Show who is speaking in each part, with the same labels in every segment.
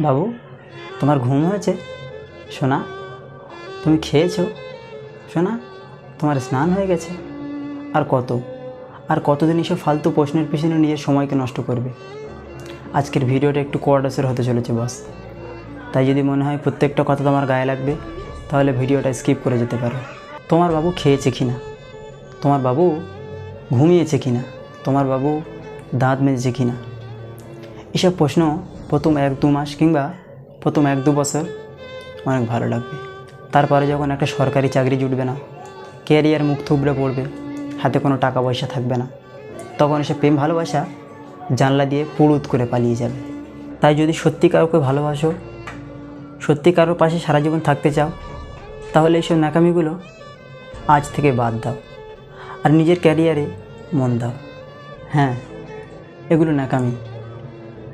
Speaker 1: বাবু, তোমার ঘুম হয়েছে? সোনা, তুমি খেয়েছো? সোনা, তোমার স্নান হয়ে গেছে। আর কত? আর কতদিন এসব ফালতু প্রশ্নের পিছনে নিজের সময়কে নষ্ট করবে? আজকের ভিডিওটা একটু কোয়ার্ডাসের হতে চলেছে, বস। তাই যদি মনে হয় প্রত্যেকটা কথা তোমার গায়ে লাগবে, তাহলে ভিডিওটা স্কিপ করে যেতে পারো। তোমার বাবু খেয়েছে কি না তোমার বাবু ঘুমিয়েছে কি না তোমার বাবু দাঁত মেজেছে কি না এসব প্রশ্ন প্রথম এক দু মাস কিংবা প্রথম এক দু বছর অনেক ভালো লাগবে। তারপরে যখন একটা সরকারি চাকরি জুটবে না ক্যারিয়ার মুখ থুবড়ে পড়বে, হাতে কোনো টাকা পয়সা থাকবে না, তখন এসে প্রেম ভালোবাসা জানলা দিয়ে পুরুত করে পালিয়ে যাবে। তাই যদি সত্যি কাউকে ভালোবাসো, সত্যি কারোর পাশে সারা জীবন থাকতে চাও, তাহলে এইসব নাকামিগুলো আজ থেকে বাদ দাও আর নিজের ক্যারিয়ারে মন দাও। হ্যাঁ এগুলো ন্যাকামি।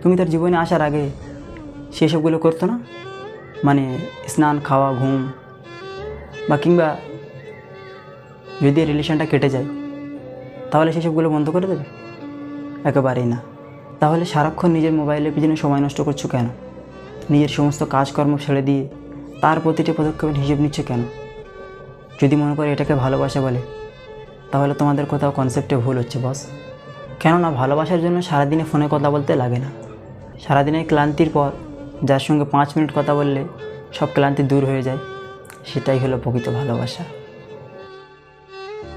Speaker 1: তুমি তার জীবনে আসার আগে সেসবগুলো করতো না? মানে স্নান, খাওয়া, ঘুম, বা কিংবা যদি রিলেশনটা কেটে যায়, তাহলে সেসবগুলো বন্ধ করে দেবে? একেবারেই না। তাহলে সারাক্ষণ নিজের মোবাইলের পিছনে সময় নষ্ট করছ কেন? নিজের সমস্ত কাজকর্ম ছেড়ে দিয়ে তার প্রতিটি পদক্ষেপের হিসেব নিচ্ছে কেন? যদি মনে করে এটাকে ভালোবাসা বলে, তাহলে তোমাদের কোথাও কনসেপ্টে ভুল হচ্ছে বস কেননা ভালোবাসার জন্য সারাদিনে ফোনে কথা বলতে লাগে না। সারাদিনের ক্লান্তির পর যার সঙ্গে পাঁচ মিনিট কথা বললে সব ক্লান্তি দূর হয়ে যায়, সেটাই হলো প্রকৃত ভালোবাসা।